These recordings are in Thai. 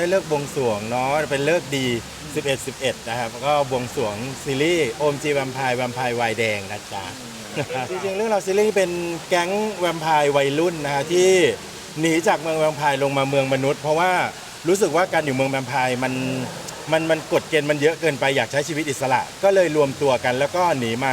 ได้เลิกบวงสรวงเนาะเป็นเลิกดี 11 11 นะครับก็บวงสรวงซีรีส์โอมจีแวมไพร์แวมไพร์วายแดงนะจ๊ะจริงๆเรื่องราวซีรีส์เป็นแก๊งแวมไพร์วัยรุ่นนะฮะที่หนีจากเมืองแวมไพร์ลงมาเมืองมนุษย์ เพราะว่ารู้สึกว่าการอยู่เมืองแวมไพร์มันมันมันกฎเกณฑ์มันเยอะเกินไปอยากใช้ชีวิตอิสระ ก็เลยรวมตัวกัน แล้วก็หนีมา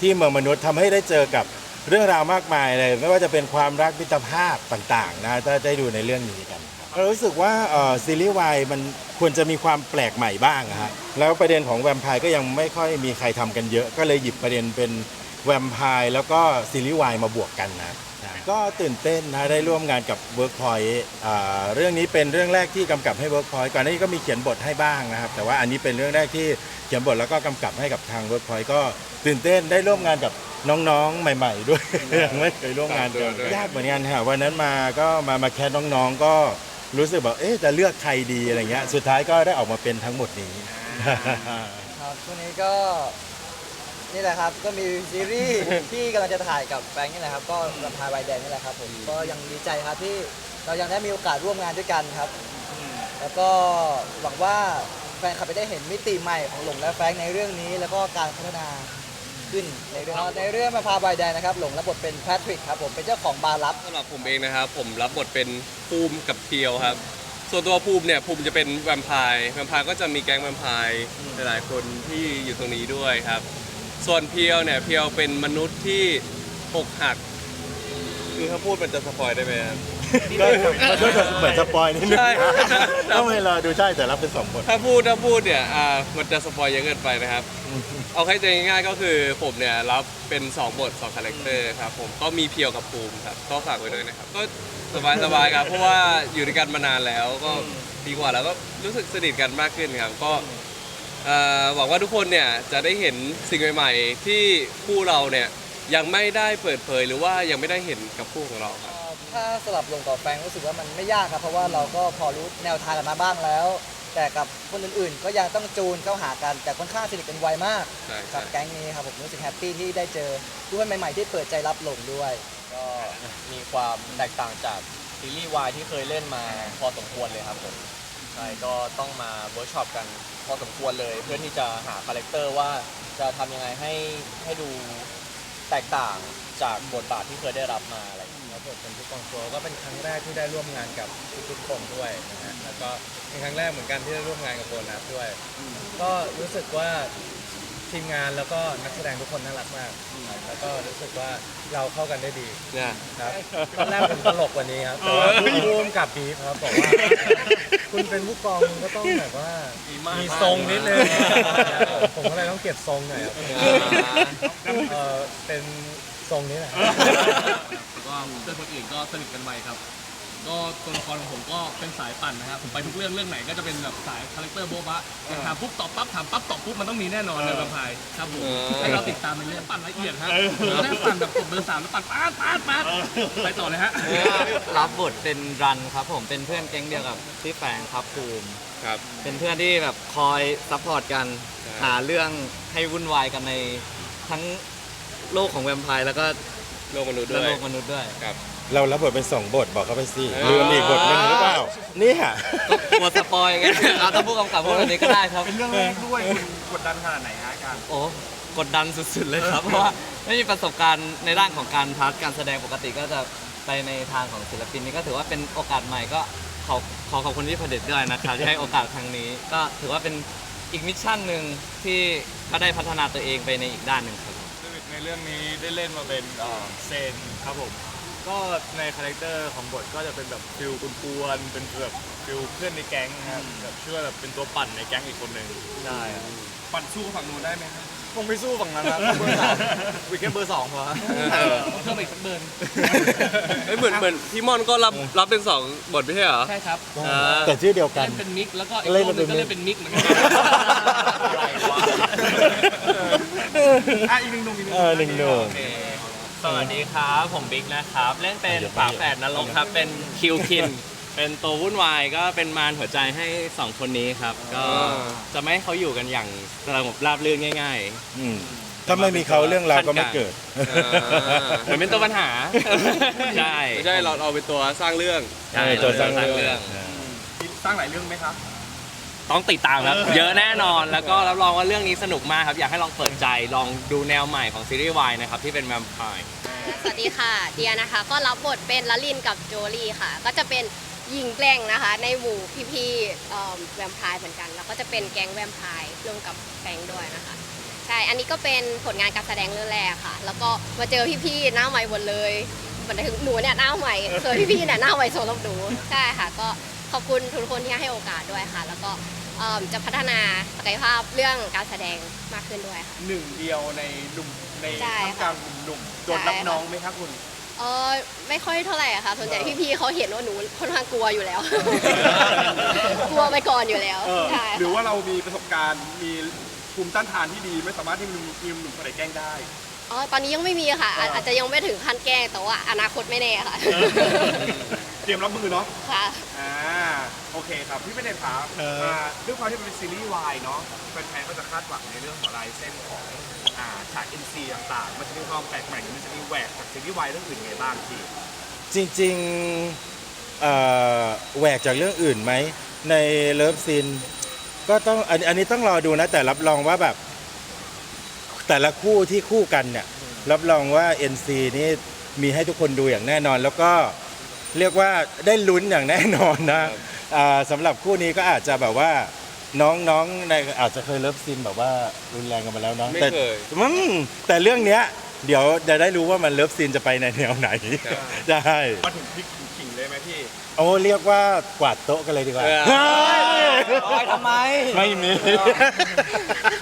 ที่เมืองมนุษย์ทำให้ได้เจอกับเรื่องราวมากมายเลย ไม่ว่าจะเป็นความรักมิตรภาพต่างๆนะถ้าได้ดูในเรื่องนี้กัน เรารู้สึกว่าเอ่อซีรีส์วายมันควรจะมีความแปลกใหม่บ้างอะฮะแล้วประเด็นของแวมไพร์ก็ยังไม่ค่อยมีใครทำกันเยอะ ก็เลยหยิบประเด็นเป็นแวมไพร์แล้วก็ซีรีส์วายมาบวกกันนะก็ตื่นเต้นนะได้ร่วมงานกับ Workpoint อ่าเรื่องนี้เป็นเรื่องแรกที่กำกับให้ Workpoint ก่อนหน้านี้ก็มีเขียนบทให้บ้างนะครับ แต่ว่าอันนี้เป็นเรื่องแรกที่เขียนบทแล้วก็กำกับให้กับทาง Workpoint ก็ตื่นเต้นได้ร่วมงานกับน้องๆใหม่ ๆ ด้วยยังไม่เคยร่วมงานกันยากเหมือนกันค่ะวันนั้นมาก็มามาแคสน้องๆก็ รู้สึกแบบเอ๊ะจะเลือกใครดีอะไรเงี้ย สุดท้ายก็ได้ออกมาเป็นทั้งหมดนี้ ครับช่วงนี้ก็นี่แหละครับ ก็มีซีรีส์ ที่กำลังจะถ่ายกับแฟงค์นี่แหละครับ ก็ลำพายไวแดงนี่แหละครับผมก็ยังดีใจครับที่เรายังได้มีโอกาสร่วมงานด้วยกันครับ แล้วก็หวังว่าแฟนคลับจะได้เห็นมิติใหม่ของหลงและแฟงค์ในเรื่องนี้ แล้วก็การพัฒนา ขึ้นในเรื่องในเรื่องมาพาไวแดงนะครับ หลงรับบทเป็นแพทริกครับผมเป็นเจ้าของบาร์ลับสำหรับผมเองนะครับผมรับบทเป็นภูมิกับเพียวครับ ส่วนตัวภูมิเนี่ยภูมิจะเป็นแวมไพร์แวมไพร์ก็จะมีแก๊งแวมไพร์หลายๆคนที่อยู่ตรงนี้ด้วยครับ ส่วนเพียวเนี่ยเพียวเป็นมนุษย์ที่อกหัก คือถ้าพูดมันจะสปอยได้ไหมครับ ก็ก็ด้วยเหมือนสปอยนิดนึงใช่ ต้องให้เราดูใช่แต่รับเป็นสองบทถ้าพูดถ้าพูดเนี่ยอ่ามันจะสปอยเยอะเกินไปนะครับ เอาให้ใจง่ายๆก็คือผมเนี่ยรับเป็น 2 บท 2 คาแรคเตอร์ครับผมก็มีเพียวกับภูมิครับก็ฝากไว้ด้วยนะครับ ก็สบายๆครับเพราะว่าอยู่ด้วยกันมานานแล้วก็ดีกว่าแล้วก็รู้สึกสนิทกันมากขึ้นครับก็เอ่อหวังว่าทุกคนเนี่ยจะได้เห็นสิ่งใหม่ๆ ที่คู่เราเนี่ย ยังไม่ได้เปิดเผยหรือว่ายังไม่ได้เห็นกับคู่ของเราครับ ถ้าสลับลงกับแฟรงค์รู้สึกว่ามันไม่ยากครับ เพราะว่าเราก็พอรู้แนวทางกันมาบ้างแล้ว แต่กับคนอื่นๆ ก็ยังต้องจูนเข้าหากันแต่ค่อนข้างสนิทกันไวมากใช่ใช่ กับแก๊งนี้ครับผมรู้สึกแฮปปี้ที่ได้เจอผู้คนใหม่ๆที่เปิดใจรับหลงด้วย ก็มีความแตกต่างจากซีรีส์วายที่เคยเล่นมาพอสมควรเลยครับผมใช่ก็ต้องมาเวิร์กช็อปกันพอสมควรเลย เพื่อที่จะหาคาแรคเตอร์ว่าจะทำยังไงให้ให้ดู แตกต่างจากบทบาทที่เคยได้รับมาอะไรอย่างเงี้ย รับบทเป็นผู้กองโจก็เป็นครั้งแรกที่ได้ร่วมงานกับทุกๆคนด้วยนะฮะแล้วก็เป็นครั้งแรกเหมือนกันที่ได้ร่วมงานกับโบนัสด้วย ก็รู้สึกว่า ทีมงานแล้วก็นักแสดงทุกคนน่ารักมากครับแล้วก็รู้สึกว่าเราเข้ากันได้ดีเนี่ย ครับตอนแรกผมตลกกว่านี้ครับแต่ว่าผู้ร่วมกับบีฟครับบอกว่า คุณเป็นผู้กองคุณก็ต้องแบบว่ามีทรงนิดนึงผมก็เลยต้องเก็บทรงหน่อยครับเออเป็นทรงนี้แหละ ก็เพื่อนคนอื่นก็สนิทกันไวครับ ก็ตัวละครของผมก็เป็นสายปั่นนะครับผมไปทุกเรื่องเรื่องไหนก็จะเป็นแบบสายคาแรคเตอร์โบ๊ะบะแต่ถามปุ๊บตอบปั๊บถามปั๊บตอบปุ๊บมันต้องมีแน่นอนในบัมพายครับผมเออให้เราติดตามในเรื่องปั่นละเอียดฮะแรกปั่นแบบกดเบอร์สามแล้วปั่นป๊าดป๊าดป๊าดไปต่อเลยฮะรับบทเป็นรันครับผมเป็นเพื่อนแก๊งเดียวกับพี่แฟงครับภูมิครับ เป็นเพื่อนที่แบบคอยซัพพอร์ตกันใช่หาเรื่องให้วุ่นวายกันในทั้งโลกของแวมไพร์แล้วก็โลกมนุษย์และด้วยโลกมนุษย์ด้วยครับ เรารับบทเป็นสองบทบอกเขาไปสิเออลืมอีกบทหนึ่งหรือเปล่าเนี่ยก็กลัวสปอยไงเอาถ้าผู้กำกับพูดแบบนี้ก็ได้ครับ เป็นเรื่องแรกด้วยคุณกดดันขนาดไหนฮะการโอ้กดดันสุดๆเลยครับ เพราะว่าไม่มีประสบการณ์ในด้านของการพาร์ทการแสดงปกติก็จะไปในทางของศิลปินนี่ก็ถือว่าเป็นโอกาสใหม่ก็ขอขอขอบคุณพี่พระเดชด้วยนะครับที่ให้โอกาสครั้งนี้ ก็ถือว่าเป็นอีกมิชชั่นหนึ่งที่ก็ได้พัฒนาตัวเองไปในอีกด้านหนึ่งครับ ในเรื่องนี้ได้เล่นมาเป็นเอ่อเซนครับผม ก็ในคาแรคเตอร์ของบทก็จะเป็นแบบฟิลกวนๆเป็นแบบฟิลเพื่อนในแก๊งครับแบบช่วยแบบเป็นตัวปั่นในแก๊งอีกคนหนึ่งใช่ครับปั่นสู้กับฝั่งนู้นได้ไหมครับคงไม่สู้ฝั่งนั้นครับเบอร์สามวิกแค่เบอร์สองพอครับเพิ่มอีกสักเบิร์นเอ้ยเหมือนเหมือนพี่มอนก็รับรับเป็นสองบทไม่ใช่เหรอ ใช่ครับอ่า แต่ชื่อเดียวกัน เล่นเป็นมิกแล้วก็อีกเล่นคนเป็นนึงก็เล่นเป็นมิกเหมือนกันอะไรวะ อะอีกหนึ่งหนุ่มอีกหนึ่งเออหนึ่งหนุ่ม สวัสดีครับผมบิ๊กนะครับ เล่นเป็นเดี๋ยวฝาแฝดนรกครับ เป็นคิวคิน เป็นตัววุ่นวายก็เป็นมารหัวใจให้สองคนนี้ครับ ก็อ่าจะไม่ให้เขาอยู่กันอย่างสงบราบรื่นง่าย อืมถ้าไม่มีเขาเรื่องราวก็ไม่เกิดๆ เหมือนเป็นตัวปัญหา ใช่ไม่ใช่เราเราเป็นตัวสร้างเรื่อง ใช่ตัวสร้างสร้างเรื่เรื่อองงซสร้างหลายเรื่องไหมครับ ต้องติดตามครับ เยอะแน่นอนแล้วก็รับรองว่าเรื่องนี้สนุกมากครับ อยากให้ลองเปิดใจลองดูแนวใหม่ของซีรีส์วายนะครับ ที่เป็นแวมไพร์สวัสดีค่ะ เดียนะคะ ก็รับบทเป็นละลินกับโจลี่ค่ะ ก็จะเป็นหญิงแกร่งนะคะ ในหมู่พี่ๆเอิ่มแวมไพร์เหมือนกัน แล้วก็จะเป็นแก๊งแวมไพร์ร่วมกับแฟงด้วยนะคะ ใช่ อันนี้ก็เป็นผลงานการแสดงเรื่องแรกค่ะ แล้วก็มาเจอพี่ๆหน้าใหม่หมดเลยเหมือนถึงหนูเนี่ยหน้าใหม่เคยพี่ๆเนี่ยหน้าใหม่สำหรับหนูใช่ค่ะ ก็ ขอบคุณทุกคนที่ให้โอกาสด้วยค่ะ แล้วก็เอิ่มจะพัฒนาศักยภาพเรื่องการแสดงมากขึ้นด้วยค่ะ หนึ่งเดียวในหนุ่มในใช่ท่ามกลางหนุ่มๆโดนรับน้องไหมครับคุณ เออไม่ค่อยเท่าไหร่อะค่ะ ส่วนใหญ่พี่ๆเขาเห็นว่าหนูค่อนข้างกลัวอยู่แล้ว กลัวไปก่อนอยู่แล้วเออใช่หรือค่ะว่าเรามีประสบการณ์มีภูมิต้านทานที่ดีไม่สามารถที่มีมีหนุ่มคนไหนแกล้งได้ อ๋อตอนนี้ยังไม่มีค่ะอาจอาจจะยังไม่ถึงขั้นแกล้งแต่ว่าอนาคตไม่แน่ค่ะ เตรียมรับมือเนาะค่ะ อ่าโอเคครับพี่เป็นเด็กครับเอออ่าด้วยความที่มันเป็นซีรีส์วายเนาะแฟนๆก็จะคาดหวังในเรื่องของลายเส้นของอ่าฉาก NC ต่างๆ มันจะมีความแปลกใหม่มันจะมีแหวกจากซีรีส์วายเรื่องอื่นยังไงบ้างพี่จริงๆเอ่อแหวกจากเรื่องอื่นไหม ในเลิฟซีนก็ต้องอันอันนี้ต้องรอดูนะ แต่รับรองว่าแบบ แต่ละคู่ที่คู่กันเนี่ย รับรองว่า NC นี่มีให้ทุกคนดูอย่างแน่นอน แล้วก็ เรียกว่าได้ลุ้นอย่างแน่นอนนะอ่าสำหรับคู่นี้ก็อาจจะแบบว่าน้องๆในอาจจะเคยเลิฟซีนแบบว่ารุนแรงกันมาแล้วเนาะไม่แต่เคย อืมแต่เรื่องเนี้ย เดี๋ยวจะได้รู้ว่ามันเลิฟซีนจะไปในแนวไหนครับใช่มาถึงพริกถึงขิงเลยไหมพี่ โอ้เรียกว่ากวาดโต๊ะกันเลยดีกว่าเออ เฮ้ยโอ้ยทำไม ไม่มี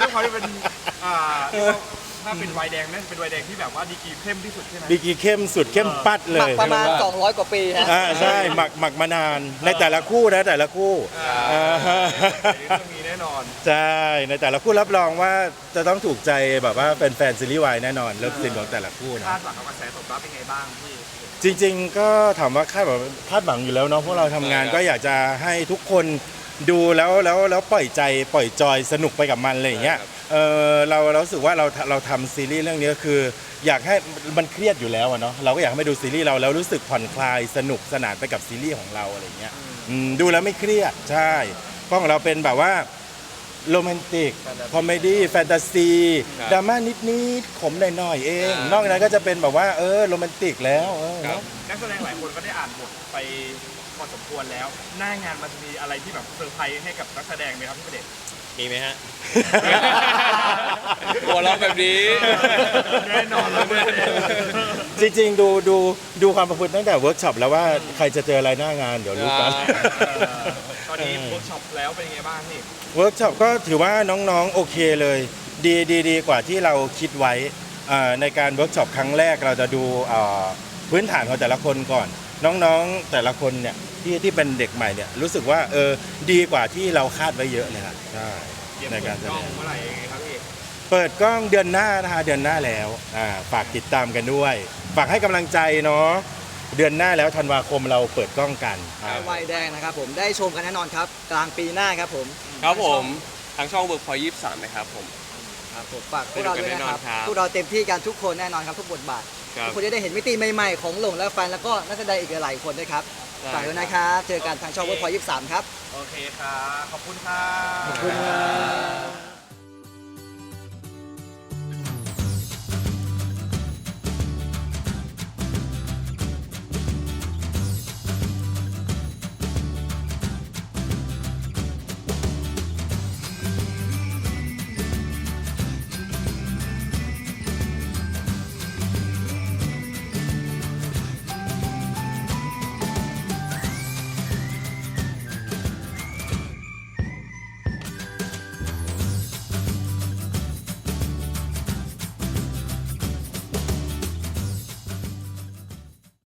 ด้วยความที่เป็นอ่าเรียกว่า ถ้าเป็นไวน์แดงนั่นเป็นไวน์แดงที่แบบว่าดีกรีเข้มที่สุดใช่ไหมดีกรีเข้มสุดเข้มปัดเลหมักยประมาณ 200 กว่าปีฮะอ่าใช่หมักหมักมานานในแต่ละคู่นะแต่ละคู่อ่าอ่าอันนี้ต้องมีแน่นอน ใช่ในแต่ละคู่รับรองว่าจะต้องถูกใจแบบว่าเป็นแฟนซีรีส์วายแน่นอนเลิฟซีนของแต่ละคู่นะ คาดหวังกับกระแสตอบรับเป็นไงบ้างพี่ จริงๆก็ถามว่าคาดหวังคาดหวังอยู่แล้วเนาะพวกเราทำงานใช่ครับก็อยากจะให้ทุกคนดูแล้วแล้วแล้วปล่อยใจปล่อยจอยสนุกไปกับมันอะไรอย่างเงี้ย เออเราเรารู้สึกว่าเราเราทำซีรีส์เรื่องนี้ก็คือ อยากให้มันเครียดอยู่แล้วอะเนาะเราก็อยากให้มาดูซีรีส์เราแล้วรู้สึกผ่อนคลายสนุกสนานไปกับซีรีส์ของเราอะไรอย่างเงี้ยอืมดูแล้วไม่เครียดใช่เพราะของเราเป็นแบบว่าโรแมนติก คอมเมดี้แฟนตาซีครับดราม่านิดๆขมหน่อยๆเอง อ่านอกนั้นก็จะเป็นแบบว่าเออโรแมนติกแล้วเออครับนักแสดงหลายคนก็ได้อ่านบทไปพอสมควรแล้ว หน้างานมันจะมีอะไรที่แบบเซอร์ไพรส์ให้กับนักแสดงไหมครับพี่ประเดช มีไหมฮะ หัวเราะแบบนี้ แน่นอนแล้วเนี่ยจริงๆ ดูดูดูความประพฤติตั้งแต่เวิร์กช็อปแล้วว่าใครจะเจออะไรหน้างานเดี๋ยวรู้กันอ่าตอนนี้เวิร์กช็อปแล้วเป็นยังไงบ้างพี่ เวิร์กช็อปก็ถือว่าน้องๆ โอเคเลย ดีดีดีกว่าที่เราคิดไว้อ่าในการเวิร์กช็อปครั้งแรกเราจะดูอ่าพื้นฐานของแต่ละคนก่อน น้องๆแต่ละคนเนี่ย ที่ที่เป็นเด็กใหม่เนี่ยรู้สึกว่าเออดีกว่าที่เราคาดไว้เยอะเลยครับใช่เตรียมในเปิการดแสกล้ดองงเมื่อไหร่ยังไงครับพี่เปิดกล้องเดือนหน้านะคะเดือนหน้าแล้วอ่าฝากติดตามกันด้วย ฝากให้กำลังใจเนาะเดือนหน้าแล้วธันวาคมเราเปิดกล้องกันไวน์แดงนะครับผมได้ชมกันแน่นอนครับ กลางปีหน้าครับผมครับผมทางช่องเวิร์กพอยยี่สามนะครับผมครับผมฝากพวกเราด้วยนะครับได้ดูกันแน่นอนครับพวกเราเต็มที่กันทุกคนแน่นอนครับทุกบทบาทครับทุกคนจะได้เห็นมิติใหม่ๆของหลงและแฟนแล้วก็นักแสดงอีกหลายๆคนด้วยครับใช่ ฝากด้วยนะครับ เจอกันทางช่องเวิร์กพอยยี่สามครับ โอเคครับ ขอบคุณครับ ขอบคุณครับ